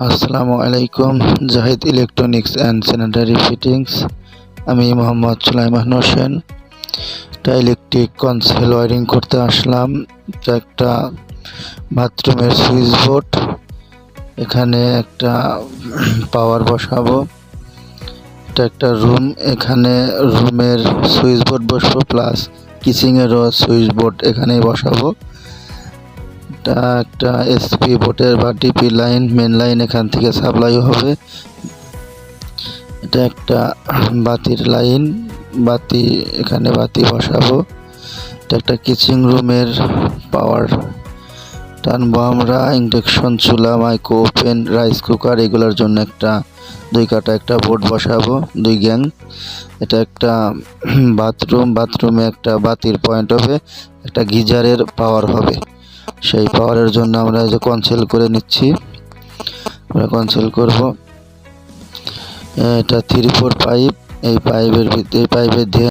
আসসালামু আলাইকুম, Zahid electronics and sanitary fittings. আমি মোহাম্মদ সুলাইমান হোসেন। একটা ইলেকট্রিক কনসেল ওয়ারিং করতে আসলাম একটা বাথরুমের সুইচ বোর্ড এখানে একটা পাওয়ার বসাবো। এটা একটা রুম এখানে রুমের সুইচ বোর্ড বসবো প্লাস কিচিংয়েরও সুইচ বোর্ড এখানেই বসাবো। এটা একটা এসপি বোর্ডের বা ডিপি লাইন মেন লাইন এখান থেকে সাপ্লাই হবে। এটা একটা বাতির লাইন বাতি, এখানে বাতি বসাবো। এটা একটা কিচিং রুমের পাওয়ার টানবো আমরা ইন্ডাকশন চুলা মাইক্রো ওভেন রাইস কুকার এগুলোর জন্য একটা, দুই কাটা একটা বোর্ড বসাবো, দুই গ্যাং এটা একটা বাথরুম, বাথরুমে একটা বাতির পয়েন্ট হবে, একটা গিজারের পাওয়ার হবে। সেই পাওয়ারের জন্য আমরা যে কনসেল করে নিচ্ছি। আমরা কনসেল করব। এটা থ্রি ফোর পাইপ এই পাইপের এই পাইপের দিয়ে